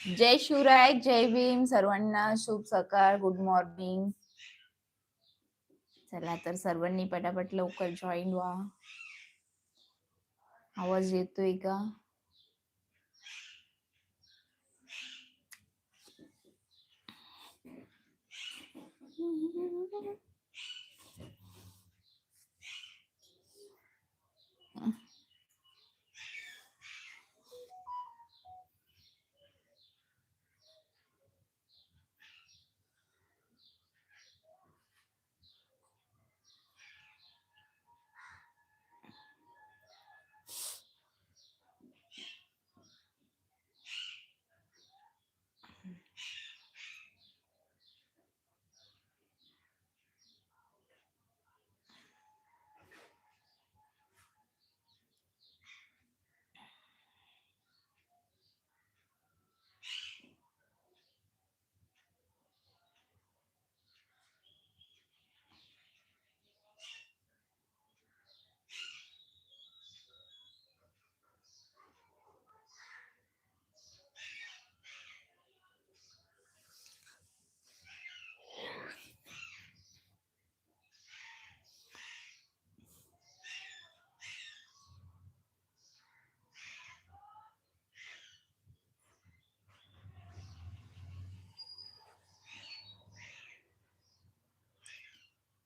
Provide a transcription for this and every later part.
जय शिवराय जय भीम. सर्वांना शुभ सकाळ गुड मॉर्निंग चला तर सर्वांनी पटापट लवकर जॉईन व्हा. आवाज येतोय का?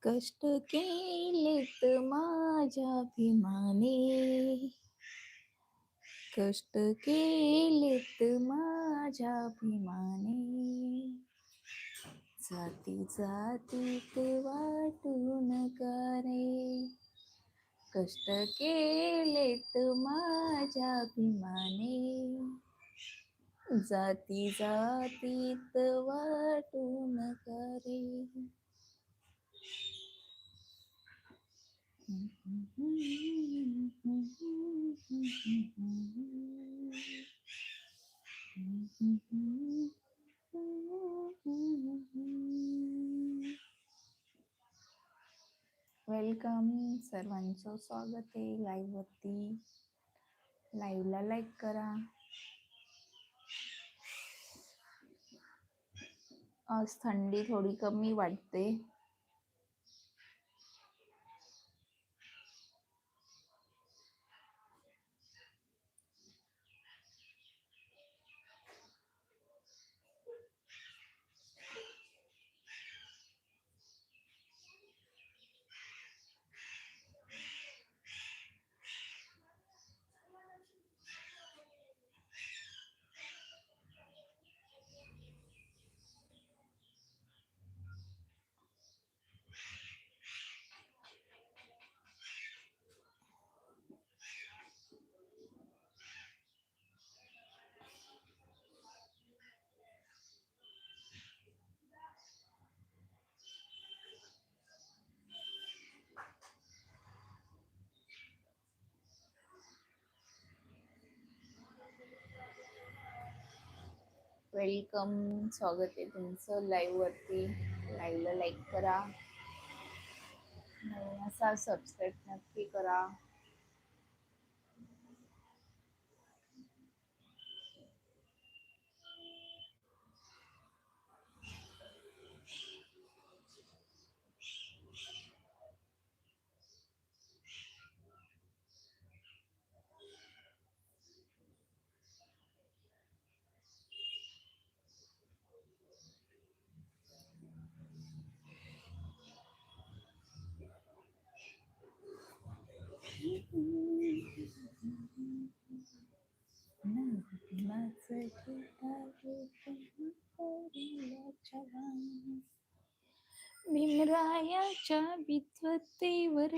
कष्ट केलेत माझ्या भीमाने कष्ट केलेत माझ्या भीमाने जाती जाती ते वाटून करे कष्ट केलेत माझ्या भीमाने जाती जातीत वाटून करे वेलकम सर्वांचं स्वागत आहे लाईव्ह वरती. लाईव्हला लाईक करा. आज थंडी थोडी कमी वाटते. वेलकम स्वागत आहे तुमचं लाईववरती लाईव्हला लाईक करा. नवीन असा सबस्क्राईब नक्की करा.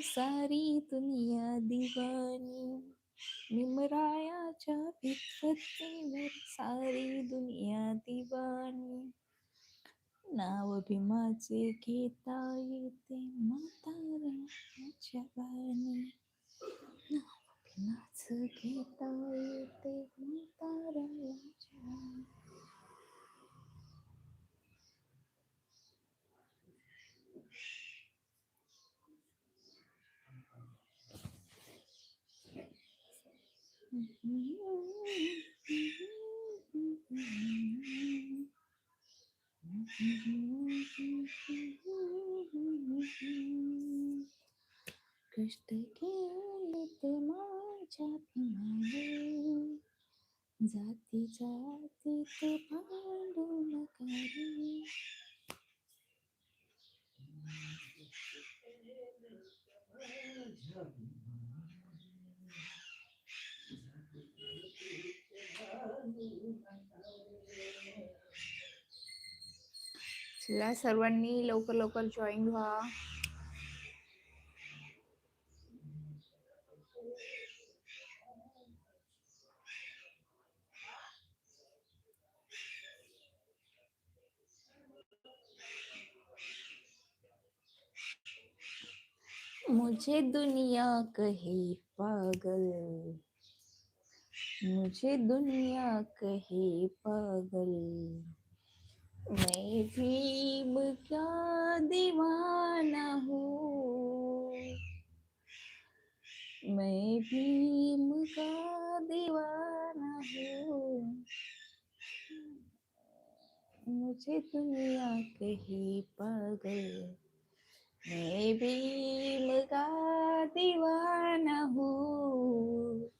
सारी दुनिया दिवानी. निमरायाच्या विद्वत्तेवर सारी दुनिया दिवानी. नाव भीमाचे घेता येते म्हाताऱ्याच्या बाणी नाव भीमाचं घेता येते म्हाताऱ्याच्या কষ্ট খেয়ালিতে মজা পিমালে জাতি জাতিতে ভালো না কারে चला सर्वांनी लवकर लवकर जॉईन व्हा. मुझे दुनिया कहे पागल। मुझे दुनिया कहे पागल। मैं भीम का दीवाना हूँ। मैं भीम का दीवाना हूँ। मुझे दुनिया कही पागल। मैं भीम का दीवाना हूँ।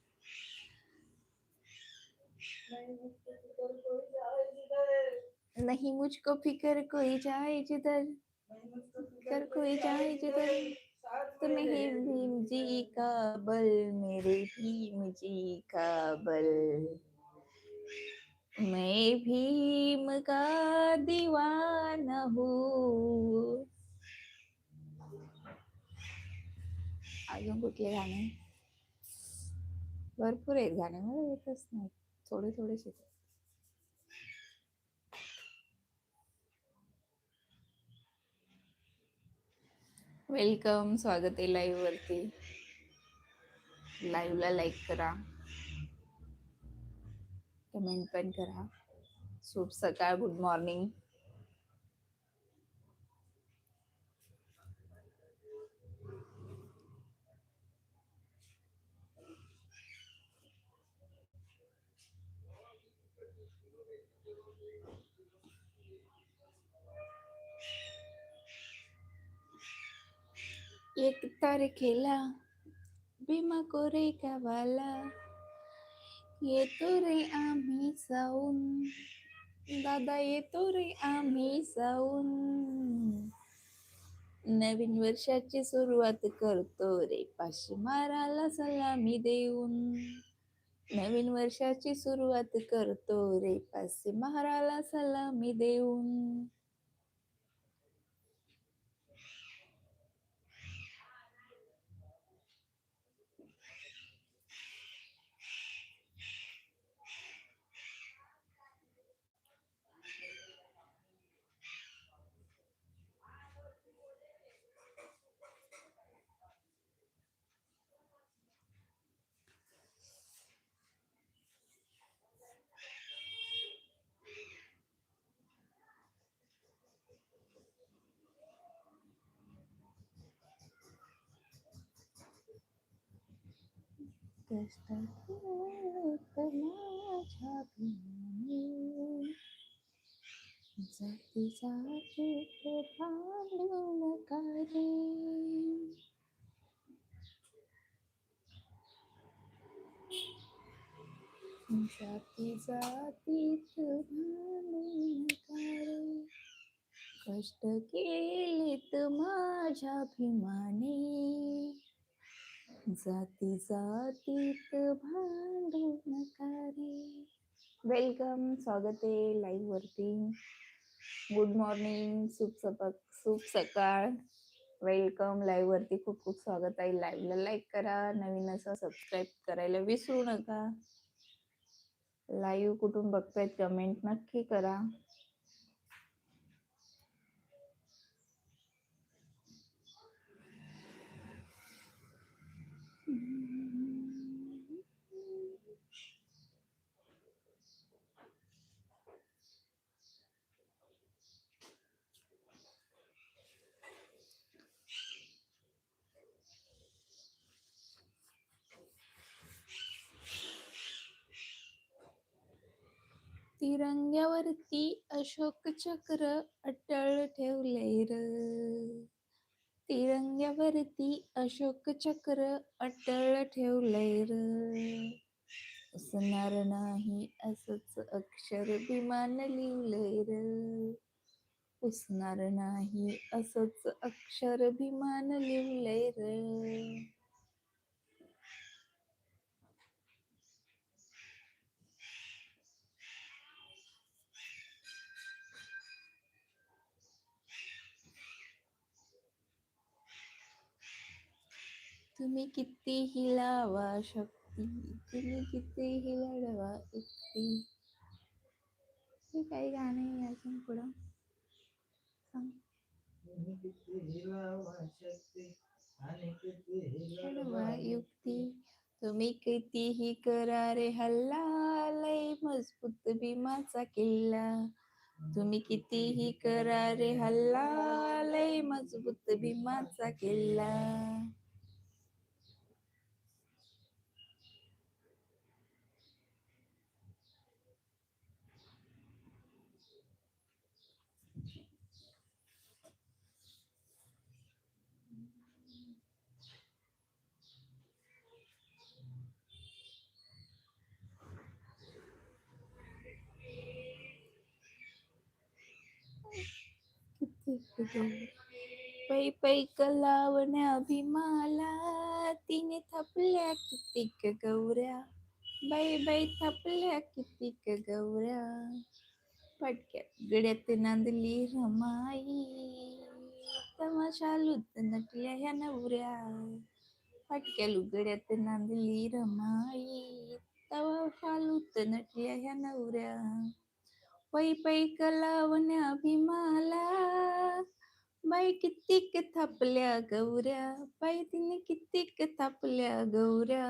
नहीं मुझको फिकर कोई जाए जिधर कर कोई जाए जिधर। तो नहीं भीम जी का बल मेरे भीम जी का बल। मैं भीम का दीवाना हूँ। अजून कुठले गाणे भरपूर आहेत गाणे मला येतच नाही थोडे थोडेच येतात वेलकम स्वागत आहे लाईव्ह वरती. लाईव्हला लाईक करा. कमेंट पण करा. शुभ सकाळ गुड मॉर्निंग एक तारखेला भीमा कोरे गावाला येतो रे आम्ही जाऊन दादा येतो रे आम्ही जाऊन नवीन वर्षाची सुरुवात करतो रे माराला सलामी देऊन. नवीन वर्षाची सुरुवात करतो रे माराला सलामी देऊन. कष्ट जाती जातीत भांडू रे जाती जातीत भांडू नका कष्ट केलेत माझ्या भीमाने जाती जातीत भांडू नका रे वेलकम स्वागत आहे लाईव्ह वरती. गुड मॉर्निंग शुभ सपक शुभ सकाळ. वेलकम लाईव्ह वरती खूप खूप स्वागत आहे. लाईव्हला लाईक करा. नवीन असं सबस्क्राईब करायला विसरू नका. लाईव्ह कुठून बघतायत कमेंट नक्की करा. तिरंग्यावरती अशोक चक्र अटळ ठेवले र. तिरंग्यावरती अशोक चक्र अटळ ठेवले र. उसणार नाही असच अक्षर विमान लिवलंय र. उसणार नाही असच अक्षर विमान लिवलंय र. तुम्ही कितीही लावा शक्ती तुम्ही कितीही लढवा एकटी. हे काही गाणं आहे अजून पुढं. सांग. लढवा युक्ती. तुम्ही कितीही करा रे हल्ला लय मजबूत भीमाचा किल्ला. तुम्ही कितीही करा रे हल्ला लय मजबूत भीमाचा किल्ला. पै पै कलावण्या अभिमाला तिने थपल्या कितीक गौऱ्या? बाई बाई थपल्या कितीक गौऱ्या? पटक्या गड्यात नांदली रमाई तमाशा लुत नटल्या ह्या नवऱ्या. फटक्या लुगड्यात नांदली रमाई तवा लुत नटल्या ह्या नवऱ्या. पै पै कलावण्या भीमाला बाई कितीक थापल्या गौऱ्या बाई तिने कितीक थापल्या गौऱ्या।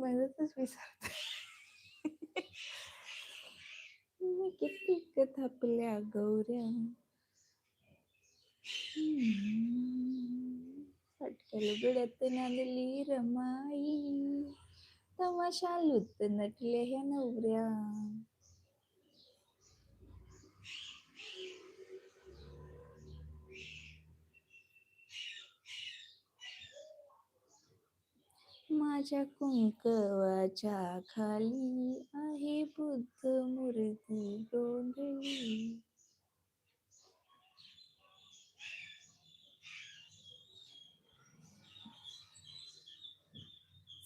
मलाच विसरते. तिने कितीक थापल्या गौऱ्या। फटक्या लुगड्यात नांदली रमाई। तमाशा लुत नटल्या ह्या नवऱ्या. माझ्या कुंकवाच्या खाली आहे बुद्ध मूर्ती गोंधळी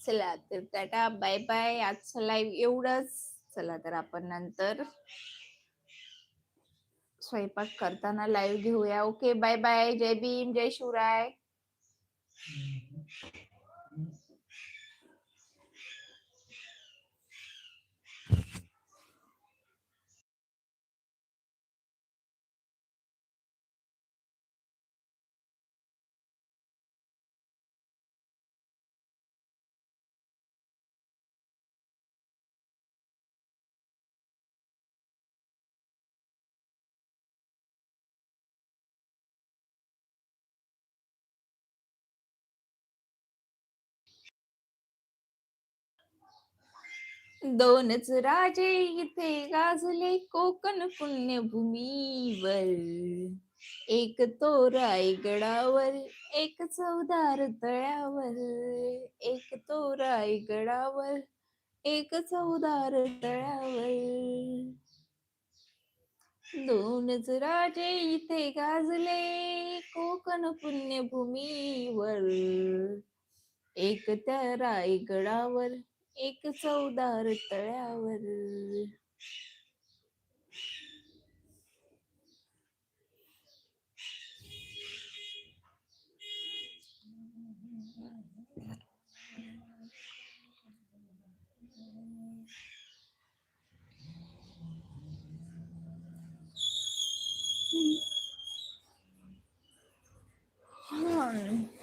चला तर टाटा बाय बाय. आजचं लाईव्ह एवढंच. चला तर आपण नंतर स्वयंपाक करताना लाईव्ह घेऊया. ओके बाय बाय जय भीम जय शिवराय. दोनच राजे इथे गाजले कोकण पुण्यभूमीवर. एक तो रायगडावर एक चौदार तळ्यावर. एक तो रायगडावर एक चौदार तळ्यावर. दोनच राजे इथे गाजले कोकण पुण्यभूमीवर. एक त्या रायगडावर एक चौदार तळ्यावर Hmm.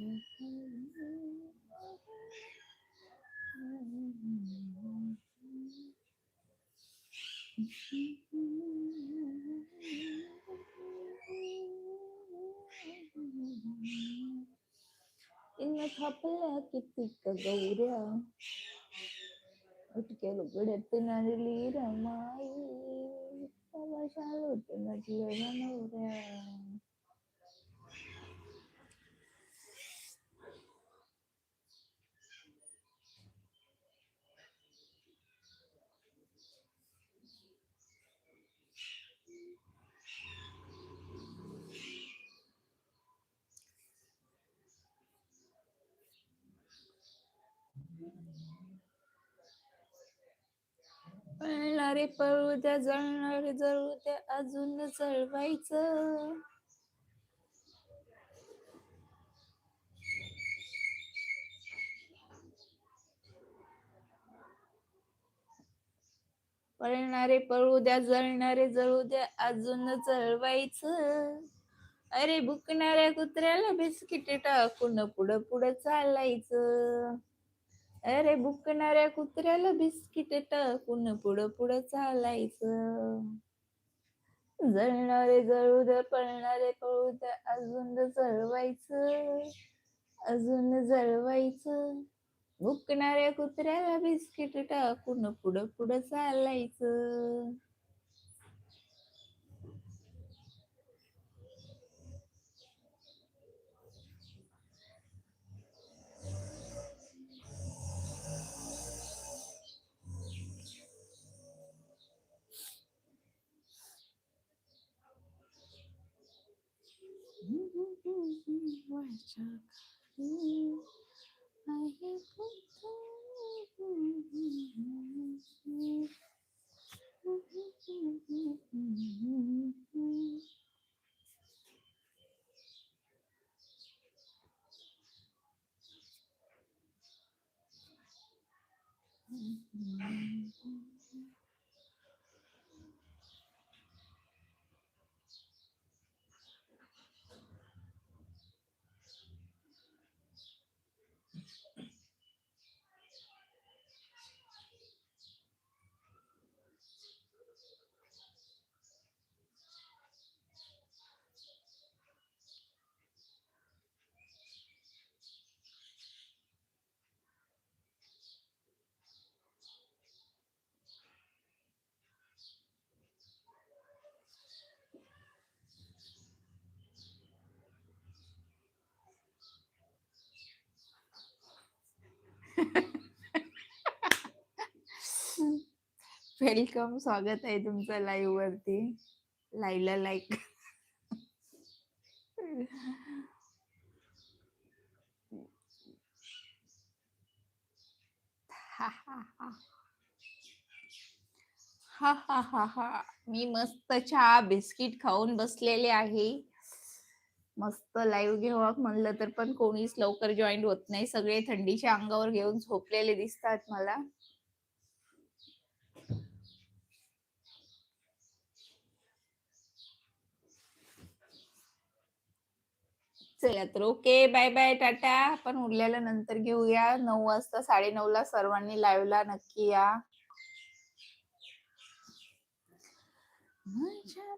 इनथापल्या किती गौऱ्या उठकेल उघडत नरली रमाई तवा शाल होत नटले नवऱ्या पळणारे पळू द्या जळणारे जळू द्या अजून जळवायचं. पळणारे पळू द्या जळणारे जळू द्या अजून जळवायचं. अरे भुकणाऱ्या कुत्र्याला बिस्किट टाकून पुढं पुढं चालायचं. अरे बुकणाऱ्या कुत्र्याला बिस्किट टाकून पुढं पुढं चालायचं? जळणारे जळू द पळणारे पळू द्या अजून जळवायचं? अजून जळवायचं? बुकणाऱ्या कुत्र्याला बिस्किट टाकून पुढं पुढं चालायचं? Mm-hmm. वेलकम स्वागत आहे तुमचं लाईव्ह वरती. लाईला लाईक हा हा हा हा. मी मस्त चहा बिस्किट खाऊन बसलेले आहे. मस्त लाईव्ह घेऊ म्हणलं तर पण कोणीच लवकर जॉईन होत नाही. सगळे थंडीच्या अंगावर घेऊन झोपलेले दिसतात मला. चला तर. Okay bye bye tata. आपण उरलेल्या नंतर घेऊया. नऊ वाजता साडे नऊ ला सर्वांनी लाईव्हला नक्की या. माझ्या